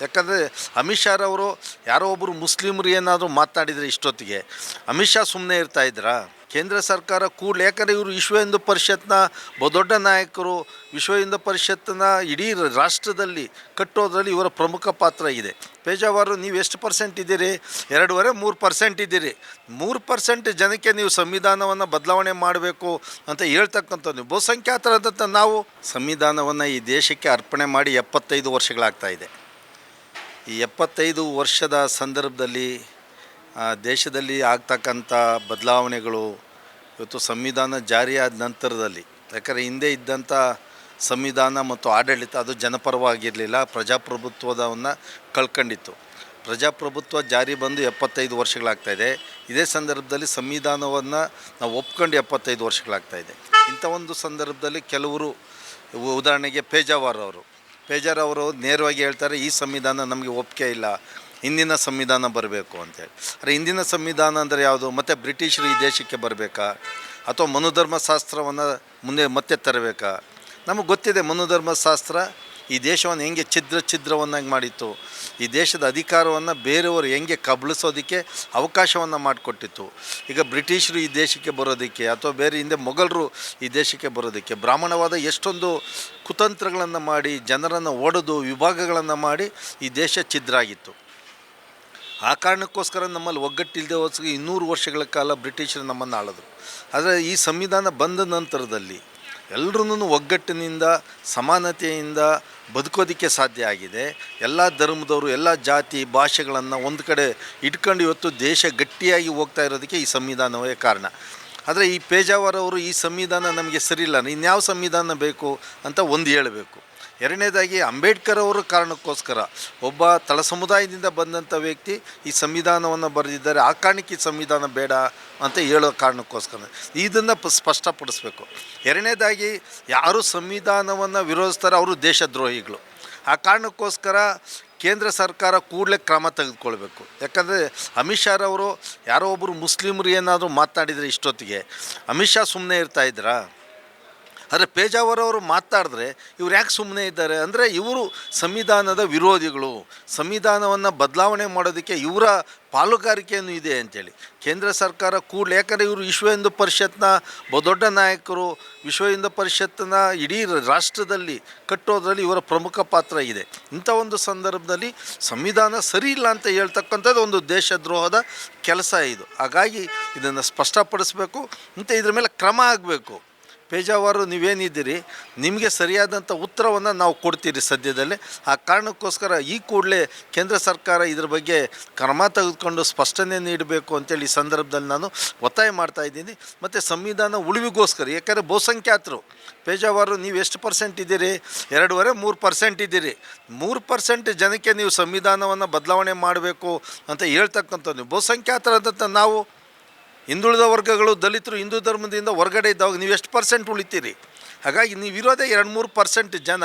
ಯಾಕಂದರೆ ಅಮಿತ್ ಶಾರವರು ಯಾರೋ ಒಬ್ಬರು ಮುಸ್ಲಿಮರು ಏನಾದರೂ ಮಾತನಾಡಿದರೆ ಇಷ್ಟೊತ್ತಿಗೆ, ಅಮಿತ್ ಶಾ ಸುಮ್ಮನೆ ಇರ್ತಾ ಇದ್ರಾ? ಕೇಂದ್ರ ಸರ್ಕಾರ ಕೂಡಲೇ, ಯಾಕಂದರೆ ಇವರು ವಿಶ್ವ ಹಿಂದೂ ಪರಿಷತ್ನ ಬಹುದೊಡ್ಡ ನಾಯಕರು, ವಿಶ್ವ ಹಿಂದೂ ಪರಿಷತ್ನ ಇಡೀ ರಾಷ್ಟ್ರದಲ್ಲಿ ಕಟ್ಟೋದ್ರಲ್ಲಿ ಇವರ ಪ್ರಮುಖ ಪಾತ್ರ ಇದೆ. ಪೇಜಾವರು, ನೀವು ಎಷ್ಟು ಪರ್ಸೆಂಟ್ ಇದ್ದೀರಿ? ಎರಡೂವರೆ, ಮೂರು ಪರ್ಸೆಂಟ್ ಇದ್ದೀರಿ. ಮೂರು ಪರ್ಸೆಂಟ್ ಜನಕ್ಕೆ ನೀವು ಸಂವಿಧಾನವನ್ನು ಬದಲಾವಣೆ ಮಾಡಬೇಕು ಅಂತ ಹೇಳ್ತಕ್ಕಂಥ ನೀವು ಬಹುಸಂಖ್ಯಾತರಾದಂಥ ನಾವು ಸಂವಿಧಾನವನ್ನು ಈ ದೇಶಕ್ಕೆ ಅರ್ಪಣೆ ಮಾಡಿ ಎಪ್ಪತ್ತೈದು ವರ್ಷಗಳಾಗ್ತಾ ಇದೆ. ಈ ಎಪ್ಪತ್ತೈದು ವರ್ಷದ ಸಂದರ್ಭದಲ್ಲಿ ದೇಶದಲ್ಲಿ ಆಗ್ತಕ್ಕಂಥ ಬದಲಾವಣೆಗಳು ಇವತ್ತು ಸಂವಿಧಾನ ಜಾರಿಯಾದ ನಂತರದಲ್ಲಿ, ಯಾಕಂದರೆ ಹಿಂದೆ ಇದ್ದಂಥ ಸಂವಿಧಾನ ಮತ್ತು ಆಡಳಿತ ಅದು ಜನಪರವಾಗಿರಲಿಲ್ಲ ಪ್ರಜಾಪ್ರಭುತ್ವದವನ್ನು ಕಳ್ಕೊಂಡಿತ್ತು. ಪ್ರಜಾಪ್ರಭುತ್ವ ಜಾರಿ ಬಂದು ಎಪ್ಪತ್ತೈದು ವರ್ಷಗಳಾಗ್ತಾಯಿದೆ ಇದೇ. ಸಂದರ್ಭದಲ್ಲಿ ಸಂವಿಧಾನವನ್ನು ನಾವು ಒಪ್ಕೊಂಡು ಎಪ್ಪತ್ತೈದು ವರ್ಷಗಳಾಗ್ತಾಯಿದೆ ಇಂಥ ಒಂದು ಸಂದರ್ಭದಲ್ಲಿ ಕೆಲವರು, ಉದಾಹರಣೆಗೆ ಪೇಜಾವಾರ್ ಅವರು ಪೇಜಾರ್ ಅವರು ನೇರವಾಗಿ ಹೇಳ್ತಾರೆ, ಈ ಸಂವಿಧಾನ ನಮಗೆ ಒಪ್ಪಿಗೆ ಇಲ್ಲ, ಹಿಂದಿನ ಸಂವಿಧಾನ ಬರಬೇಕು ಅಂತೇಳಿ ಅರೆ ಹಿಂದಿನ ಸಂವಿಧಾನ ಅಂದರೆ ಯಾವುದು? ಮತ್ತು ಬ್ರಿಟಿಷರು ಈ ದೇಶಕ್ಕೆ ಬರಬೇಕಾ? ಅಥವಾ ಮನೋಧರ್ಮಶಾಸ್ತ್ರವನ್ನು ಮುಂದೆ ಮತ್ತೆ ತರಬೇಕಾ? ನಮಗೆ ಗೊತ್ತಿದೆ ಮನುಧರ್ಮಶಾಸ್ತ್ರ ಈ ದೇಶವನ್ನು ಹೆಂಗೆ ಛಿದ್ರ ಛಿದ್ರವನ್ನಾಗಿ ಮಾಡಿತ್ತು? ಈ ದೇಶದ ಅಧಿಕಾರವನ್ನು ಬೇರೆಯವರು ಹೆಂಗೆ ಕಬಳಿಸೋದಕ್ಕೆ ಅವಕಾಶವನ್ನು ಮಾಡಿಕೊಟ್ಟಿತ್ತು? ಈಗ ಬ್ರಿಟಿಷರು ಈ ದೇಶಕ್ಕೆ ಬರೋದಕ್ಕೆ ಅಥವಾ ಬೇರೆ ಹಿಂದೆ ಮೊಘಲರು ಈ ದೇಶಕ್ಕೆ ಬರೋದಕ್ಕೆ ಬ್ರಾಹ್ಮಣವಾದ ಎಷ್ಟೊಂದು ಕುತಂತ್ರಗಳನ್ನು ಮಾಡಿ, ಜನರನ್ನು ಒಡೆದು ವಿಭಾಗಗಳನ್ನು ಮಾಡಿ ಈ ದೇಶ ಛಿದ್ರ ಆಗಿತ್ತು ಆ ಕಾರಣಕ್ಕೋಸ್ಕರ ನಮ್ಮಲ್ಲಿ ಒಗ್ಗಟ್ಟಿಲ್ಲದೆ ಹೋದ ಇನ್ನೂರು ವರ್ಷಗಳ ಕಾಲ ಬ್ರಿಟಿಷರು ನಮ್ಮನ್ನು ಆಳಿದ್ರು. ಆದರೆ ಈ ಸಂವಿಧಾನ ಬಂದ ನಂತರದಲ್ಲಿ ಎಲ್ಲರೂ ಒಗ್ಗಟ್ಟಿನಿಂದ, ಸಮಾನತೆಯಿಂದ ಬದುಕೋದಕ್ಕೆ ಸಾಧ್ಯ ಆಗಿದೆ. ಎಲ್ಲ ಧರ್ಮದವರು, ಎಲ್ಲ ಜಾತಿ, ಭಾಷೆಗಳನ್ನು ಒಂದು ಕಡೆ ಇಟ್ಕೊಂಡು ಇವತ್ತು ದೇಶ ಗಟ್ಟಿಯಾಗಿ ಹೋಗ್ತಾ ಇರೋದಕ್ಕೆ ಈ ಸಂವಿಧಾನವೇ ಕಾರಣ. ಆದರೆ ಈ ಪೇಜಾವರ್ ಅವರು ಈ ಸಂವಿಧಾನ ನಮಗೆ ಸರಿಯಿಲ್ಲ. ಇನ್ಯಾವ ಸಂವಿಧಾನ ಬೇಕು ಅಂತ ಒಂದು ಹೇಳಬೇಕು. ಎರಡನೇದಾಗಿ ಅಂಬೇಡ್ಕರ್ ಅವರ ಕಾರಣಕ್ಕೋಸ್ಕರ ಒಬ್ಬ ತಳ ಸಮುದಾಯದಿಂದ ಬಂದಂಥ ವ್ಯಕ್ತಿ ಈ ಸಂವಿಧಾನವನ್ನು ಬರೆದಿದ್ದಾರೆ. ಆ ಕಾರಣಕ್ಕೆ ಸಂವಿಧಾನ ಬೇಡ ಅಂತ ಹೇಳೋ ಕಾರಣಕ್ಕೋಸ್ಕರ. ಇದನ್ನು ಪ ಸ್ಪಷ್ಟಪಡಿಸ್ಬೇಕು. ಎರಡನೇದಾಗಿ ಯಾರು ಸಂವಿಧಾನವನ್ನು ವಿರೋಧಿಸ್ತಾರೆ ಅವರು ದೇಶದ್ರೋಹಿಗಳು. ಆ ಕಾರಣಕ್ಕೋಸ್ಕರ ಕೇಂದ್ರ ಸರ್ಕಾರ ಕೂಡಲೇ ಕ್ರಮ ತೆಗೆದುಕೊಳ್ಬೇಕು. ಯಾಕಂದರೆ ಅಮಿತ್ ಶಾರವರು ಯಾರೋ ಒಬ್ಬರು ಮುಸ್ಲಿಮರು ಏನಾದರೂ ಮಾತನಾಡಿದರೆ ಇಷ್ಟೊತ್ತಿಗೆ, ಅಮಿತ್ ಶಾ ಸುಮ್ಮನೆ ಇರ್ತಾ ಇದ್ರಾ? ಆದರೆ ಪೇಜಾವರ್ ಅವರು ಮಾತಾಡಿದ್ರೆ ಇವ್ರು ಯಾಕೆ ಸುಮ್ಮನೆ ಇದ್ದಾರೆ? ಅಂದರೆ ಇವರು ಸಂವಿಧಾನದ ವಿರೋಧಿಗಳು. ಸಂವಿಧಾನವನ್ನು ಬದಲಾವಣೆ ಮಾಡೋದಕ್ಕೆ ಇವರ ಪಾಲುಗಾರಿಕೆಯನ್ನು ಇದೆ ಅಂತೇಳಿ. ಕೇಂದ್ರ ಸರ್ಕಾರ ಕೂಡಲೇ, ಯಾಕಂದರೆ ಇವರು ವಿಶ್ವ ಹಿಂದೂ ಪರಿಷತ್ನ ದೊಡ್ಡ ನಾಯಕರು, ವಿಶ್ವ ಹಿಂದೂ ಪರಿಷತ್ತನ್ನ ಇಡೀ ರಾಷ್ಟ್ರದಲ್ಲಿ ಕಟ್ಟೋದರಲ್ಲಿ ಇವರ ಪ್ರಮುಖ ಪಾತ್ರ ಇದೆ. ಇಂಥ ಒಂದು ಸಂದರ್ಭದಲ್ಲಿ ಸಂವಿಧಾನ ಸರಿ ಇಲ್ಲ ಅಂತ ಹೇಳ್ತಕ್ಕಂಥದ್ದು ಒಂದು ದೇಶದ್ರೋಹದ ಕೆಲಸ ಇದು. ಹಾಗಾಗಿ ಇದನ್ನು ಸ್ಪಷ್ಟಪಡಿಸಬೇಕು. ಮತ್ತು ಇದ್ರ ಮೇಲೆ ಕ್ರಮ ಆಗಬೇಕು. ಪೇಜಾವರು ನೀವೇನಿದ್ದೀರಿ, ನಿಮಗೆ ಸರಿಯಾದಂಥ ಉತ್ತರವನ್ನು ನಾವು ಕೊಡ್ತೀರಿ ಸದ್ಯದಲ್ಲಿ. ಆ ಕಾರಣಕ್ಕೋಸ್ಕರ ಈ ಕೂಡಲೇ ಕೇಂದ್ರ ಸರ್ಕಾರ ಇದ್ರ ಬಗ್ಗೆ ಕ್ರಮ ತೆಗೆದುಕೊಂಡು ಸ್ಪಷ್ಟನೆ ನೀಡಬೇಕು ಅಂತೇಳಿ ಈ ಸಂದರ್ಭದಲ್ಲಿ ನಾನು ಒತ್ತಾಯ ಮಾಡ್ತಾ ಇದ್ದೀನಿ. ಮತ್ತು ಸಂವಿಧಾನ ಉಳಿವಿಗೋಸ್ಕರ ಯಾಕಂದರೆ ಬಹುಸಂಖ್ಯಾತರು, ಪೇಜಾವರು ನೀವು ಎಷ್ಟು ಪರ್ಸೆಂಟ್ ಇದ್ದೀರಿ? ಎರಡೂವರೆ, ಮೂರು ಪರ್ಸೆಂಟ್ ಇದ್ದೀರಿ. ಮೂರು ಪರ್ಸೆಂಟ್ ಜನಕ್ಕೆ ನೀವು ಸಂವಿಧಾನವನ್ನು ಬದಲಾವಣೆ ಮಾಡಬೇಕು ಅಂತ ಹೇಳ್ತಕ್ಕಂಥ ನೀವು. ಬಹುಸಂಖ್ಯಾತರಾದಂಥ ನಾವು ಹಿಂದುಳಿದ ವರ್ಗಗಳು ದಲಿತರು, ಹಿಂದೂ ಧರ್ಮದಿಂದ ಹೊರಗಡೆ ಇದ್ದಾಗ ನೀವು ಎಷ್ಟು ಪರ್ಸೆಂಟ್ ಉಳಿತೀರಿ? ಹಾಗಾಗಿ ನೀವು ಇರೋದೇ ಎರಡು ಮೂರು ಪರ್ಸೆಂಟ್ ಜನ.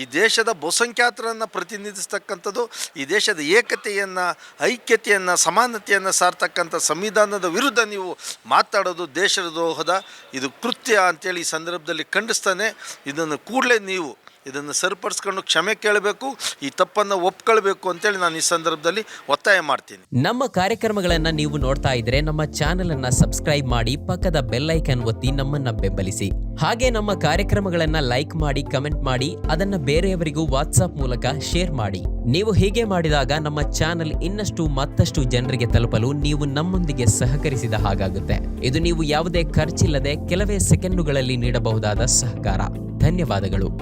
ಈ ದೇಶದ ಬಹುಸಂಖ್ಯಾತರನ್ನು ಪ್ರತಿನಿಧಿಸ್ತಕ್ಕಂಥದ್ದು, ಈ ದೇಶದ ಏಕತೆಯನ್ನು, ಐಕ್ಯತೆಯನ್ನು, ಸಮಾನತೆಯನ್ನು ಸಾರ್ತಕ್ಕಂಥ ಸಂವಿಧಾನದ ವಿರುದ್ಧ ನೀವು ಮಾತಾಡೋದು ದೇಶದ ದೋಹದ ಇದು ಕೃತ್ಯ ಅಂತೇಳಿ ಈ ಸಂದರ್ಭದಲ್ಲಿ ಖಂಡಿಸ್ತಾನೆ. ಇದನ್ನು ಕೂಡಲೇ ನೀವು ಇದನ್ನು ಸರಿಪಡಿಸ್ಕೊಂಡು ಕ್ಷಮೆ ಕೇಳಬೇಕು, ಈ ತಪ್ಪನ್ನು ಒಪ್ಕೊಳ್ಬೇಕು ಅಂತೇಳಿ ನಾನು ಈ ಸಂದರ್ಭದಲ್ಲಿ ಒತ್ತಾಯ ಮಾಡ್ತೀನಿ. ನಮ್ಮ ಕಾರ್ಯಕ್ರಮಗಳನ್ನು ನೀವು ನೋಡ್ತಾ ಇದ್ರೆ ನಮ್ಮ ಚಾನೆಲ್ ಅನ್ನ ಸಬ್ಸ್ಕ್ರೈಬ್ ಮಾಡಿ ಪಕ್ಕದ ಬೆಲ್ಲೈಕನ್ ಒತ್ತಿ ನಮ್ಮನ್ನ ಬೆಂಬಲಿಸಿ. ಹಾಗೆ ನಮ್ಮ ಕಾರ್ಯಕ್ರಮಗಳನ್ನ ಲೈಕ್ ಮಾಡಿ, ಕಮೆಂಟ್ ಮಾಡಿ, ಅದನ್ನ ಬೇರೆಯವರಿಗೂ ವಾಟ್ಸಾಪ್ ಮೂಲಕ ಶೇರ್ ಮಾಡಿ. ನೀವು ಹೀಗೆ ಮಾಡಿದಾಗ ನಮ್ಮ ಚಾನೆಲ್ ಇನ್ನಷ್ಟು ಮತ್ತಷ್ಟು ಜನರಿಗೆ ತಲುಪಲು ನೀವು ನಮ್ಮೊಂದಿಗೆ ಸಹಕರಿಸಿದ ಹಾಗಾಗುತ್ತೆ. ಇದು ನೀವು ಯಾವುದೇ ಖರ್ಚಿಲ್ಲದೆ ಕೆಲವೇ ಸೆಕೆಂಡುಗಳಲ್ಲಿ ನೀಡಬಹುದಾದ ಸಹಕಾರ. ಧನ್ಯವಾದಗಳು.